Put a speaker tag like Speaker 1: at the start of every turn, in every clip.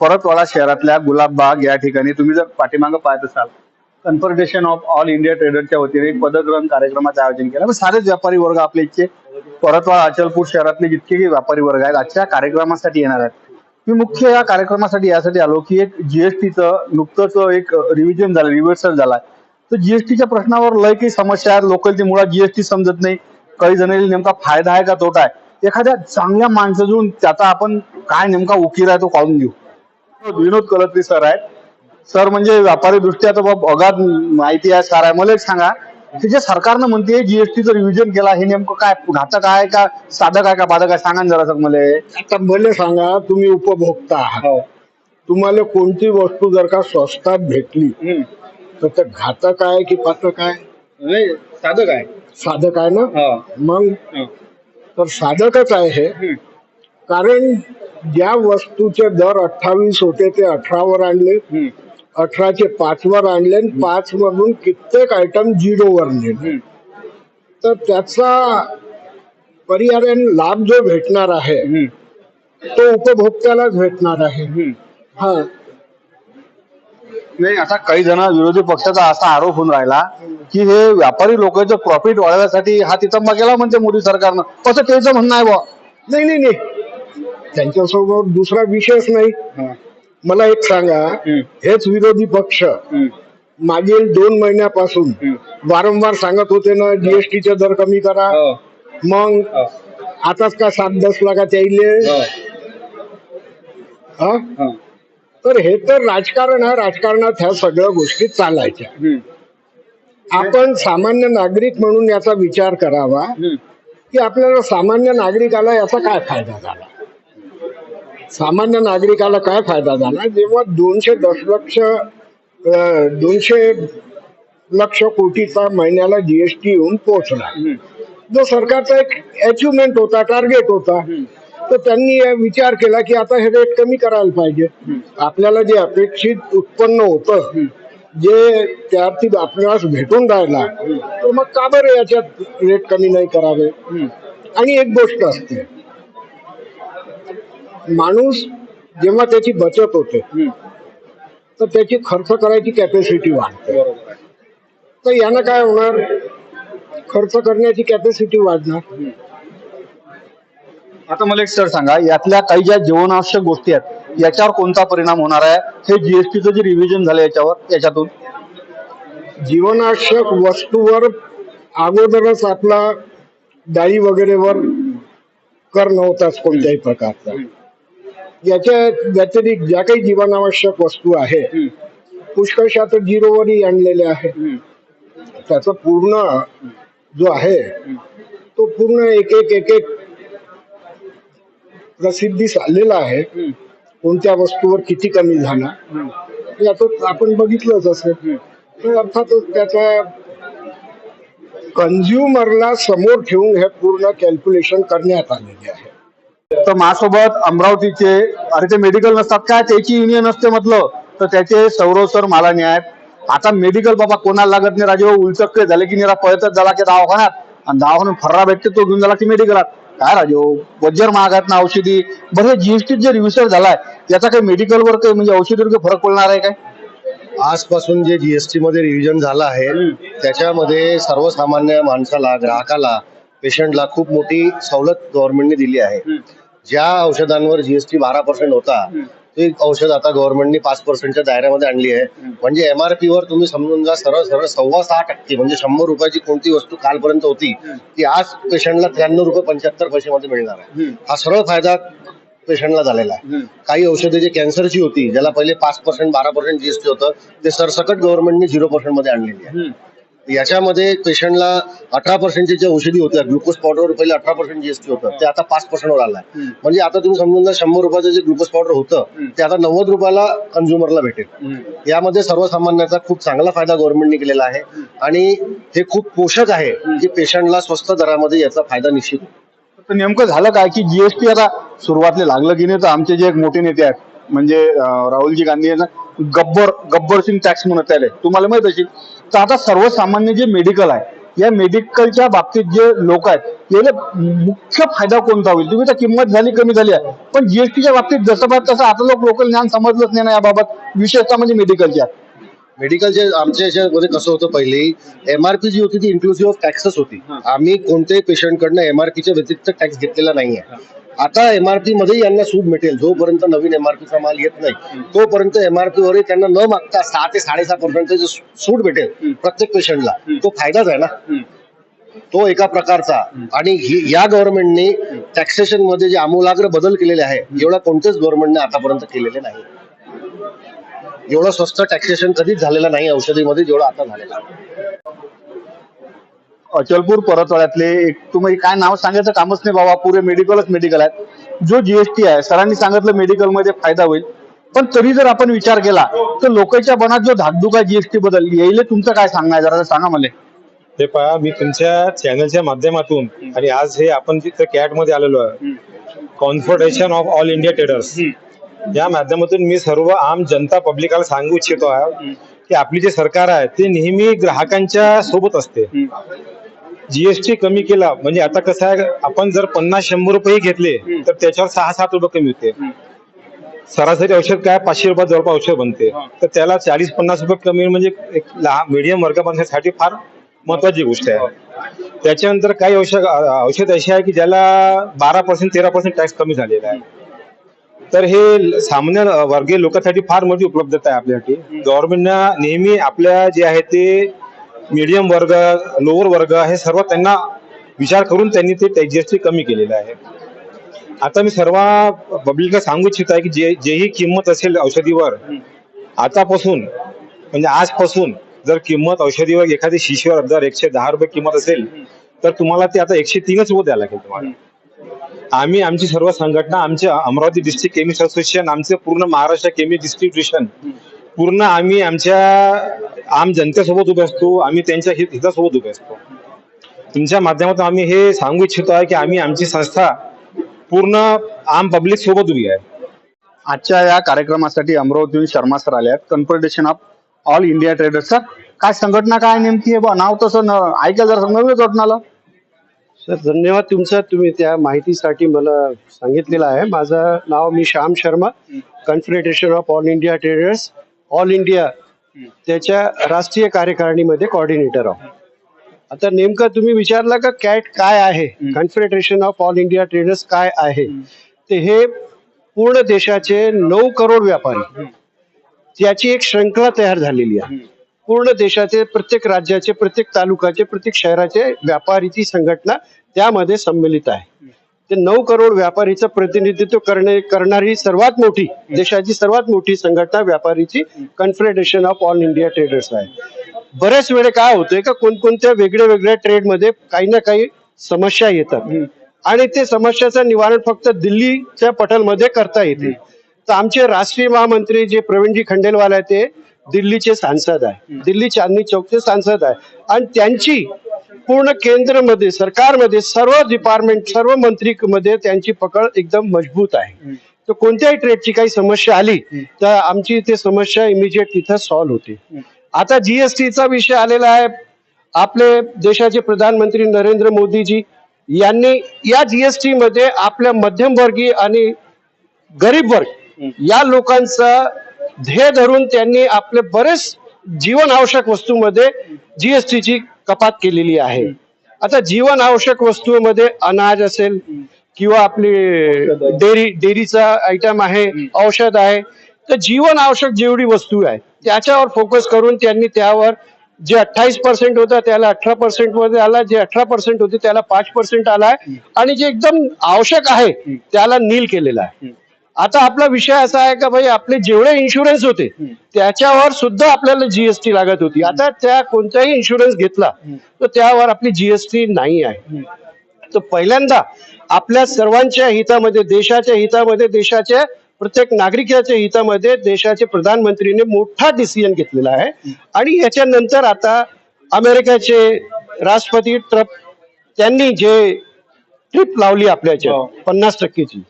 Speaker 1: परतवाडा शहरातल्या गुलाबबाग या ठिकाणी तुम्ही जर पाठीमागं पाहत असाल कन्फर्टेशन ऑफ ऑल इंडिया ट्रेडरच्या वतीने एक पदग्रहण कार्यक्रमाचं आयोजन केलं. मग सारेच व्यापारी वर्ग आपले इतके परतवाडा अचलपूर शहरातले जितकेही व्यापारी वर्ग आहेत आजच्या कार्यक्रमासाठी येणार आहेत. मी मुख्य या कार्यक्रमासाठी यासाठी आलो की एक जीएसटीचं नुकतंच एक रिव्हिजन झालं रिव्हर्सल झाला. तर जीएसटीच्या प्रश्नावर लय काही समस्या आहेत. लोकलची मुळात जीएसटी समजत नाही. काही जणांनी नेमका फायदा आहे का तोटा आहे? एखाद्या चांगल्या माणसाजून त्याचा आपण काय नेमका उकीर आहे तो काढून घेऊ. विनोद कलत्री सर आहेत. सर म्हणजे व्यापारी दृष्ट्या तर बाबा अगाध माहिती आहे सर आहे. मला एक सांगा की जे सरकारनं म्हणते जीएसटीचं रिव्हिजन केला हे नेमकं काय घातक आहे का साधक आहे का बाधक आहे? सांगा ना जरा सर मला
Speaker 2: आता भले सांगा तुम्ही उपभोक्ता आहात. तुम्हाला कोणती वस्तू जर का स्वस्तात भेटली तर ते घातक आहे की पातक आहे?
Speaker 1: नाही साधक आहे.
Speaker 2: साधक आहे ना? मग?
Speaker 1: हं.
Speaker 2: तर साधकच आहे हे. कारण ज्या वस्तूचे दर अठ्ठावीस होते ते अठरावर आणले. अठराचे पाचवर आणले आणि पाच मधून कित्येक आयटम झिरोवर नेले. तर त्याचा पर्यायाने लाभ जो भेटणार आहे तो उपभोक्त्यालाच भेटणार आहे. हा.
Speaker 1: नाही आता काही जण विरोधी पक्षाचा असा आरोप होऊन राहिला की हे व्यापारी लोकांचं प्रॉफिट वाढवण्यासाठी हा तितंबा केला म्हणते मोदी सरकारनं. कसं त्याचं म्हणणं आहे बुवा.
Speaker 2: नाही नाही नाही. त्यांच्यासोबत दुसरा विषयच नाही. मला एक सांगा हेच विरोधी पक्ष मागील दोन महिन्यापासून वारंवार सांगत होते ना जीएसटीचे दर कमी करा. मग आताच का सात दस लाखात यायले हा? तर हे तर राजकारण आहे राजकारणात ह्या सगळ्या गोष्टी चालायच्या. आपण सामान्य नागरिक म्हणून याचा विचार करावा की आपल्याला सामान्य नागरिकाला याचा काय फायदा झाला? सामान्य नागरिकाला काय फायदा झाला? जेव्हा दोनशे दशलक्ष दोनशे लक्ष कोटीचा महिन्याला जीएसटी येऊन पोहोचला. जो सरकारचा एक अचिव्हमेंट होता टार्गेट होता तर त्यांनी विचार केला की आता हे रेट कमी करायला पाहिजे. आपल्याला जे अपेक्षित उत्पन्न होतं जे त्यार्थी आपल्याला भेटून राहिला तर मग का बरं याच्यात रेट कमी नाही करावे? आणि एक गोष्ट असते माणूस जेव्हा त्याची बचत होते तर त्याची खर्च करायची कॅपॅसिटी वाढते. तर यानं काय होणार? खर्च करण्याची कॅपॅसिटी वाढणार.
Speaker 1: आता मला एक सर सांगा यातल्या काही ज्या जीवनावश्यक गोष्टी आहेत याच्यावर कोणता परिणाम होणार आहे? हे जीएसटीचं जे रिव्हिजन झालं याच्यावर याच्यातून?
Speaker 2: जीवनावश्यक वस्तूवर अगोदरच आपला डाळी वगैरेवर कर नव्हताच कोणत्याही प्रकारचा. याच्या व्यतिरिक्त ज्या काही जीवनावश्यक वस्तू आहे पुष्कळशा तर झिरोवरही आणलेल्या आहे. त्याचा पूर्ण जो आहे तो पूर्ण एक एक एक एक प्रसिद्धीस आलेला आहे. कोणत्या वस्तूवर किती कमी झाला? आता आपण बघितलंच असेल. तर अर्थातच त्याचा कन्झ्युमरला समोर ठेवून हे पूर्ण कॅल्क्युलेशन करण्यात आलेले आहे.
Speaker 1: तर माझ्यासोबत अमरावतीचे अरे ते मेडिकल नसतात. काय त्याची युनियन असते म्हटलं तर त्याचे सौरव माला आहेत आता मेडिकल बाबा कोणाला लागत नाही राजे उलचक झाले की निरा पळतच झाला की दवाखान्यात. आणि दवाखान्यात फर्रा भेटते तो घेऊन झाला की मेडिकलात काय राजे वज्जर महाग आहेत ना औषधी. बरं हे जीएसटी जे रिव्हिजन झालाय याचा काही मेडिकलवर काही म्हणजे औषधीवर काही फरक पडणार आहे काय?
Speaker 3: आजपासून जे जीएसटी मध्ये रिव्हिजन झालं आहे त्याच्यामध्ये सर्वसामान्य माणसाला ग्राहकाला पेशंटला खूप मोठी सवलत गव्हर्नमेंटने दिली आहे. ज्या औषधांवर जीएसटी बारा पर्सेंट होता ते औषध आता गव्हर्नमेंटने पाच पर्सेंटच्या दायऱ्यामध्ये आणली आहे. म्हणजे एमआरपी वर तुम्ही समजून जा सरळ सरळ सव्वा सहा टक्के म्हणजे शंभर रुपयाची कोणती वस्तू कालपर्यंत होती ती आज पेशंटला त्र्याण्णव रुपये पंच्याहत्तर पैशामध्ये मिळणार आहे. हा सरळ फायदा पेशंटला झालेला आहे. काही औषधे जे कॅन्सरची होती ज्याला पहिले पाच पर्सेंट बारा पर्सेंट जीएसटी होतं ते सरसकट गव्हर्नमेंटने झिरो पर्सेंटमध्ये आणलेली आहे. याच्यामध्ये पेशंटला अठरा पर्सेंटची जे औषधी होत्या ग्लुकोज पावडरवर पहिले अठरा पर्सेंट जीएसटी होतं ते आता पाच पर्सेंटवर आलं आहे म्हणजे आता तुम्ही समजून जा शंभर रुपयाचं जे ग्लुकोज पावडर होतं ते आता नव्वद रुपयाला कन्झ्युमरला भेटेल. यामध्ये सर्वसामान्याचा खूप चांगला फायदा गव्हर्नमेंटने केलेला आहे. आणि हे खूप पोषक आहे की पेशंटला स्वस्त दरामध्ये याचा फायदा निश्चित होतो.
Speaker 1: तर नेमकं झालं काय की जीएसटी आता सुरुवातीला लागलं की नाही? तर आमचे जे एक मोठे नेते आहेत म्हणजे राहुलजी गांधी यांना गब्बर गब्बर सिंग टॅक्स म्हणत त्याला तुम्हाला माहीत असेल तर आता सर्वसामान्य जे मेडिकल आहे या मेडिकलच्या बाबतीत जे लोक आहेत याला मुख्य फायदा कोणता होईल? तुम्ही तर किंमत झाली कमी झाली आहे. पण जीएसटीच्या बाबतीत जसं पाहिजे तसं आता लोक लोकल ज्ञान समजलंच नाही ना याबाबत. विशेषतः म्हणजे मेडिकलच्या
Speaker 3: मेडिकलचे आमच्या याच्यामध्ये कसं होतं पहिले एमआरपी जी होती ती इन्क्लुसिव्ह ऑफ टॅक्सेस होती. आम्ही कोणत्याही पेशंटकडनं एमआरपीच्या व्यतिरिक्त टॅक्स घेतलेला नाहीये. आता एमआरपी मध्ये यांना सूट भेटेल जोपर्यंत नवीन एमआरपीचा माल येत नाही तोपर्यंत एमआरपी वर त्यांना न मागता सहा ते साडेसहा पर्यंत सूट भेटेल प्रत्येक पेशंटला तो फायदाच आहे ना? तो एका प्रकारचा. आणि या गव्हर्नमेंटने टॅक्सेशनमध्ये जे आमूलाग्र बदल केलेले आहे एवढा कोणत्याच गव्हर्नमेंटने आतापर्यंत केलेले नाही. एवढं स्वस्त टॅक्सेशन कधीच झालेलं नाही औषधीमध्ये जेवढं आता झालेलं आहे.
Speaker 1: अचलपूर परतवाड्यातले एक तुम्ही काय नाव सांगायचं कामच नाही बाबा पुरे मेडिकलच मेडिकल आहे जो जीएसटी आहे सरांनी सांगितलं मेडिकलमध्ये फायदा होईल. पण तरी जर आपण विचार केला तर लोकांच्या मनात जो धाकधुका जीएसटी बदल येईल तुमचं काय सांगणं आहे? जरा सांगा मला.
Speaker 4: हे पहा मी तुमच्या चॅनलच्या माध्यमातून आणि आज हे आपण जिथं कॅटमध्ये आलेलो आहे confederation of all India traders या माध्यमातून मी सर्व आम जनता पब्लिकाला सांगू इच्छितो आहे की आपली जे सरकार आहे ते नेहमी ग्राहकांच्या सोबत असते. जीएसटी कमी केला म्हणजे आता कसं आहे आपण जर पन्नास शंभर रुपये घेतले तर त्याच्यावर सहा सात रुपये कमी होते. सरासरी औषध काय पाचशे रुपयात जवळपास औषध बनते. तर त्याला चाळीस पन्नास रुपये कमी म्हणजे एक लहान मीडियम वर्गाबांधण्यासाठी फार महत्वाची गोष्ट आहे. त्याच्यानंतर काही औषध औषध असे आहे की ज्याला बारा पर्सेंट तेरा पर्सेंट टॅक्स कमी झालेला आहे. तर हे सामान्य वर्गीय लोकांसाठी फार मोठी उपलब्धता आहे आपल्यासाठी. गव्हर्नमेंटनं नेहमी आपल्या जे आहे ते मीडियम वर्ग लोअर वर्ग हे सर्व त्यांना विचार करून त्यांनी ते जीएसटी कमी केलेलं आहे. आता मी सर्व पब्लिकला सांगू इच्छित आहे की जे जेही किंमत असेल औषधीवर आतापासून म्हणजे आजपासून जर किंमत औषधीवर एखादी शिशीवर जर एकशे दहा रुपये किंमत असेल तर तुम्हाला ते आता एकशे तीनच रुपये द्यायला लागेल तुम्हाला. आम्ही आमची सर्व संघटना आमच्या अमरावती डिस्ट्रिक्ट केमिस्ट असोसिएशन आमचे पूर्ण महाराष्ट्र केमिस्ट डिस्ट्रीब्युशन पूर्ण आम्ही आमच्या आम जनतेसोबत उभे असतो आम्ही त्यांच्या हित हितासोबत उभे असतो. तुमच्या माध्यमातून आम्ही हे सांगू इच्छितो आहे की आम्ही आमची संस्था पूर्ण आम पब्लिक सोबत उभी आहे.
Speaker 1: आजच्या या कार्यक्रमासाठी अमरावतीहून शर्मा सर आले आहेत. Confederation of all India traders sir काय संघटना काय नेमकी आहे? बा नाव तसं न ऐकायला जरा समजलं वाटणाला
Speaker 5: सर धन्यवाद तुमचा. तुम्ही त्या माहितीसाठी मला सांगितलेलं आहे. माझं नाव मी Shyam Sharma confederation of all India traders all India त्याच्या राष्ट्रीय कार्यकारिणीमध्ये कॉर्डिनेटर आहोत. आता नेमकं तुम्ही विचारला का कॅट काय आहे? Confederation of all India traders काय आहे? ते हे पूर्ण देशाचे नऊ करोड व्यापारी. त्याची एक श्रृंखला तयार झालेली आहे. पूर्ण देशाचे प्रत्येक राज्याचे प्रत्येक तालुक्याचे प्रत्येक शहराचे व्यापारीची संघटना त्यामध्ये सम्मिलित आहे. ते नऊ करोड व्यापारीचं प्रतिनिधित्व करणे करणारी सर्वात मोठी देशाची सर्वात मोठी संघटना व्यापारीची confederation of all India traders आहे. बऱ्याच वेळे काय होतंय का कोणकोणत्या वेगळ्या वेगळ्या ट्रेडमध्ये काही ना काही समस्या येतात. आणि ते समस्याचं निवारण फक्त दिल्लीच्या पटलमध्ये करता येते. तर आमचे राष्ट्रीय महामंत्री जे प्रवीणजी खंडेलवाल आहे ते दिल्लीचे सांसद आहे. दिल्ली चांदणी चौकचे सांसद आहे. आणि त्यांची पूर्ण केंद्रमध्ये सरकारमध्ये सर्व डिपार्टमेंट सर्व मंत्री मध्ये त्यांची पकड एकदम मजबूत आहे. तर कोणत्याही ट्रेडची काही समस्या आली तर आमची ते समस्या इमिजिएट तिथं सॉल्व्ह होते. आता जीएसटीचा विषय आलेला आहे. आपले देशाचे प्रधानमंत्री नरेंद्र मोदीजी यांनी या जीएसटी मध्ये आपल्या मध्यमवर्गीय आणि गरीब वर्ग या लोकांचा ध्येय धरून त्यांनी आपले बरेच जीवन आवश्यक वस्तूमध्ये जीएसटीची कपात केलेली आहे. आता जीवन आवश्यक वस्तूमध्ये अनाज असेल किंवा आपली डेअरी डेअरीचा आयटम आहे औषध आहे तर जीवन आवश्यक जेवढी वस्तू आहे त्याच्यावर फोकस करून त्यांनी त्यावर जे अठ्ठावीस पर्सेंट होतं त्याला अठरा पर्सेंटमध्ये आला जे अठरा पर्सेंट होते त्याला पाच पर्सेंट आलाय आणि जे एकदम आवश्यक आहे त्याला नील केलेला आहे. आता आपला विषय असा आहे का भाई आपले जेवढे इन्शुरन्स होते त्याच्यावर सुद्धा आपल्याला जीएसटी लागत होती. आता त्या कोणताही इन्शुरन्स घेतला तर त्यावर आपली जीएसटी नाही आहे. तर पहिल्यांदा आपल्या सर्वांच्या हितामध्ये देशाच्या हितामध्ये देशाच्या प्रत्येक नागरिकाच्या हितामध्ये देशाचे प्रधानमंत्रीने मोठा डिसिजन घेतलेला आहे. आणि याच्यानंतर आता अमेरिकेचे राष्ट्रपती ट्रम्प त्यांनी जे ट्रिप लावली आपल्याच्या पन्नास टक्केची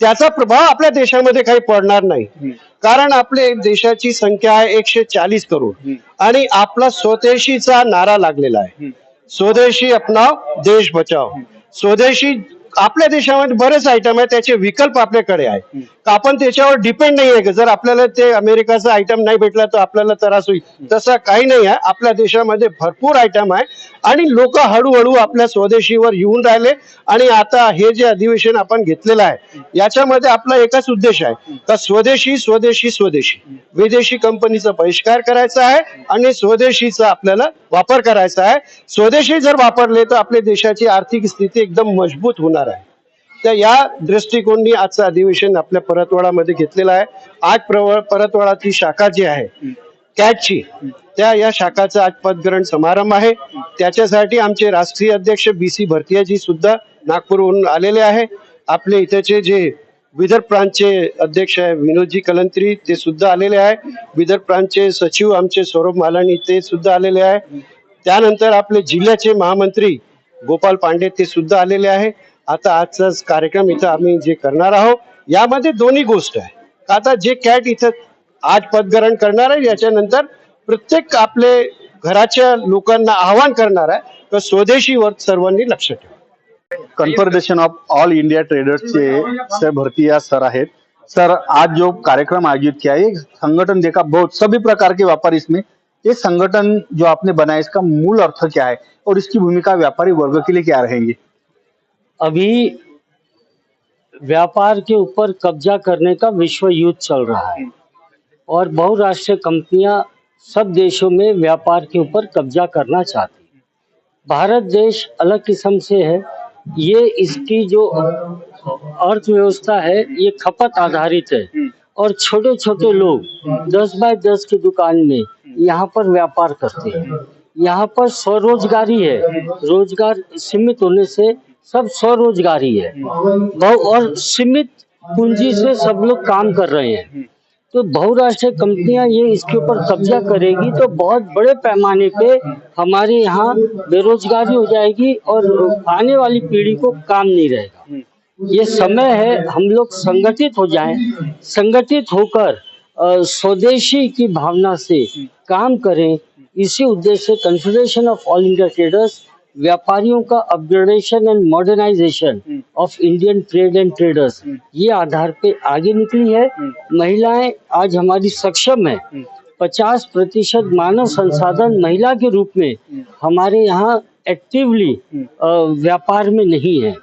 Speaker 5: त्याचा प्रभाव आपल्या देशामध्ये काही पडणार नाही. कारण आपले देशाची संख्या आहे एकशे चाळीस करोड. आणि आपला स्वदेशीचा नारा लागलेला आहे. स्वदेशी अपनाव देश बचाव स्वदेशी आपल्या देशामध्ये बरेच आयटम आहे त्याचे विकल्प आपल्याकडे आहे तर आपण त्याच्यावर डिपेंड नाही आहे. का जर आपल्याला ते अमेरिकाचा आयटम नाही भेटला तर आपल्याला त्रास होईल. तसं काही नाही आहे. आपल्या देशामध्ये भरपूर आयटम आहे. आणि लोक हळूहळू आपल्या स्वदेशीवर येऊन राहिले आणि आता हे जे अधिवेशन आपण घेतलेलं आहे याच्यामध्ये आपला एकच उद्देश आहे का स्वदेशी स्वदेशी स्वदेशी. विदेशी कंपनीचा बहिष्कार करायचा आहे आणि स्वदेशीचा आपल्याला वापर करायचा आहे. स्वदेशी जर वापरले तर आपल्या देशाची आर्थिक स्थिती एकदम मजबूत होणार आहे. तर या दृष्टिकोननी आजचं अधिवेशन आपल्या परतवाडामध्ये घेतलेलं आहे. आज प्रव परतवाडाची शाखा जी आहे कॅटची त्या या शाखाचा आज पदग्रहण समारंभ आहे. त्याच्यासाठी आमचे राष्ट्रीय अध्यक्ष बी सी भरतियाजी सुद्धा नागपूरहून आलेले आहे. आपले इथेचे जे विदर्भ प्रांतचे अध्यक्ष आहे विनोदजी कलंत्री ते सुद्धा आलेले आहे. विदर्भ प्रांतचे सचिव आमचे सौरभ मालानी ते सुद्धा आलेले आहे. त्यानंतर आपले जिल्ह्याचे महामंत्री गोपाल पांडे ते सुद्धा आलेले आहे. आता आजचा कार्यक्रम इथं आम्ही जे करणार आहोत यामध्ये दोन्ही गोष्ट आहे. आता जे कॅट इथं आज पदग्रहण करणार आहे. याच्यानंतर प्रत्येक आपले घराच्या लोकांना आवाहन करणार आहे. तर स्वदेशीवर सर्वांनी लक्ष ठेवा.
Speaker 1: कन्फेडरेशन ऑफ़ ऑल इंडिया ट्रेडर्सचे सर भरतिया सर आहेत. सर आज जो कार्यक्रम आयोजित किया है संगठन देखा बहुत सभी प्रकार के व्यापारी इसमें ये संगठन जो आपने बनाया इसका मूल अर्थ क्या है और इसकी भूमिका व्यापारी वर्ग के लिए क्या रहेंगे?
Speaker 6: अभी व्यापार के ऊपर कब्जा करने का विश्व युद्ध चल रहा है। और बहुराष्ट्रीय कंपनियाँ सब देशों में व्यापार के ऊपर कब्जा करना चाहती हैं। भारत देश अलग किस्म से है। ये इसकी जो अर्थव्यवस्था है ये खपत आधारित है। और छोटे छोटे लोग दस बाय दस की दुकान में यहाँ पर व्यापार करते हैं। यहाँ पर स्वरोजगारी है। रोज़गार सीमित होने से सब स्वरोजगारी है। और सीमित पूंजी से सब लोग काम कर रहे हैं। तो बहुराष्ट्रीय कंपनियाँ ये इसके ऊपर कब्जा करेगी तो बहुत बड़े पैमाने पे हमारे यहाँ बेरोजगारी हो जाएगी और आने वाली पीढ़ी को काम नहीं रहेगा। ये समय है हम लोग संगठित हो जाएँ, संगठित होकर स्वदेशी की भावना से काम करें। इसी उद्देश्य से confederation of all India traders व्यापारियों का upgradation and modernisation of Indian trade and traders ये आधार पे आगे निकली है। महिलाएँ आज हमारी सक्षम है। पचास प्रतिशत मानव संसाधन महिला के रूप में हमारे यहाँ एक्टिवली व्यापार में नहीं है।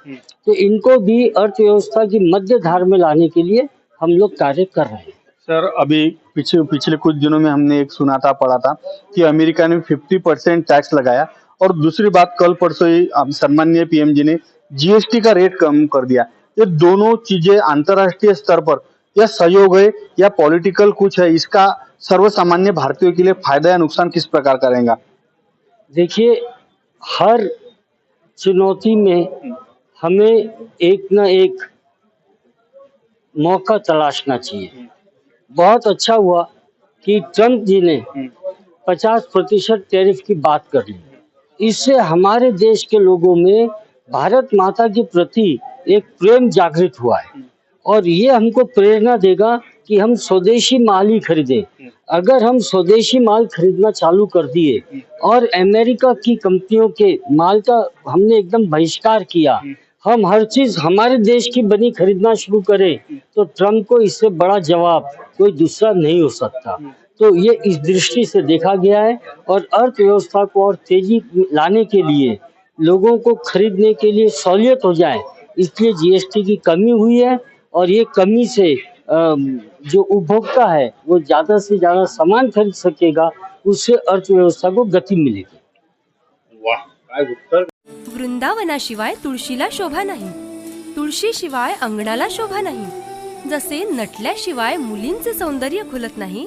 Speaker 6: तो इनको भी अर्थव्यवस्था की मध्य धार में लाने के लिए हम लोग कार्य कर रहे हैं।
Speaker 1: सर अभी पिछले पिछले कुछ दिनों में हमने एक सुना था पढ़ा था कि अमेरिका ने 50 परसेंट टैक्स लगाया। और दूसरी बात कल परसों ही हम सम्माननीय पीएम जी ने जीएसटी का रेट कम कर दिया। ये दोनों चीज़ें अंतर्राष्ट्रीय स्तर पर या सहयोग है या पॉलिटिकल कुछ है इसका सर्वसामान्य भारतीयों के लिए फ़ायदा या नुकसान किस प्रकार करेगा
Speaker 6: देखिए हर चुनौती में हमें एक न एक मौका तलाशना चाहिए। बहुत अच्छा हुआ कि ट्रंप जी ने 50 प्रतिशत टैरिफ की बात कर ली। इससे हमारे देश के लोगों में भारत माता के प्रति एक प्रेम जागृत हुआ है। और ये हमको प्रेरणा देगा कि हम स्वदेशी माल ही खरीदें। अगर हम स्वदेशी माल खरीदना चालू कर दिए और अमेरिका की कंपनियों के माल का हमने एकदम बहिष्कार किया, हम हर चीज़ हमारे देश की बनी खरीदना शुरू करें तो ट्रंप को इससे बड़ा जवाब कोई दूसरा नहीं हो सकता। तो ये इस दृष्टि से देखा गया है और अर्थव्यवस्था को और तेज़ी लाने के लिए लोगों को खरीदने के लिए सहूलियत हो जाए इसलिए जीएसटी की कमी हुई है और ये कमी से जो उपभोक्ता है वो ज़्यादा से ज़्यादा सामान खरीद सकेगा उससे अर्थव्यवस्था को गति मिलेगी।
Speaker 7: वृंदावना वृंदावनाशिवाय तुळशीला शोभा नाही तुळशीशिवाय अंगणाला शोभा नाही जसे नटल्याशिवाय मुलींचे सौंदर्य खुलत नाही